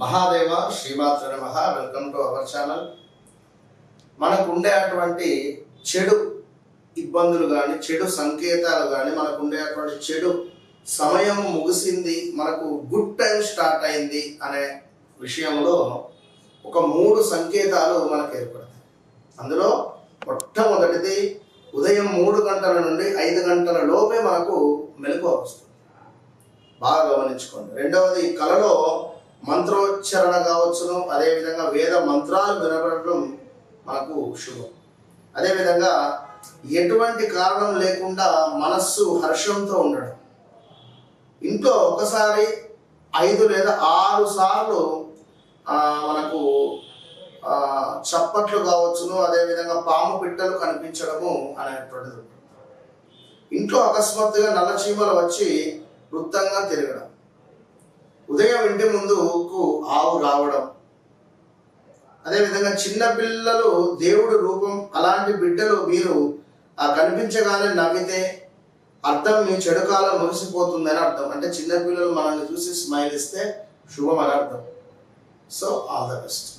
మహాదేవ శ్రీమాత్ర నమ welcome to our channel. మనకు ఉండేటువంటి చెడు ఇబ్బందులు కానీ చెడు సంకేతాలు కానీ మనకు ఉండేటువంటి చెడు సమయం ముగిసింది మనకు గుడ్ టైం స్టార్ట్ అయింది అనే విషయంలో ఒక మూడు సంకేతాలు మనకు ఏర్పడతాయి. అందులో మొట్టమొదటిది ఉదయం మూడు గంటల నుండి ఐదు గంటల లోపే మనకు మెలకువ వస్తుంది. బాగా గమనించుకోండి. రెండవది కళలో మంత్రోచ్చరణ కావచ్చును. అదేవిధంగా వేద మంత్రాలు వినబడడం మనకు శుభం. అదేవిధంగా ఎటువంటి కారణం లేకుండా మనస్సు హర్షంతో ఉండడం. ఇంట్లో ఒకసారి ఐదు లేదా ఆరు సార్లు మనకు చప్పట్లు కావచ్చును. అదేవిధంగా పాము పిట్టలు కనిపించడము అనేటువంటిది ఇంట్లో అకస్మాత్తుగా నల్ల చీమలు వచ్చి వృత్తంగా తిరగడం. ఉదయం ఇంటి ముందుకు ఆవు రావడం. అదేవిధంగా చిన్న పిల్లలు రూపం అలాంటి బిడ్డలు మీరు ఆ కనిపించగానే నవ్వితే అర్థం మీ చెడు కాలం ముగిసిపోతుందని అర్థం. అంటే చిన్నపిల్లలు మనల్ని చూసి స్మైల్ ఇస్తే శుభం అని అర్థం. So all the best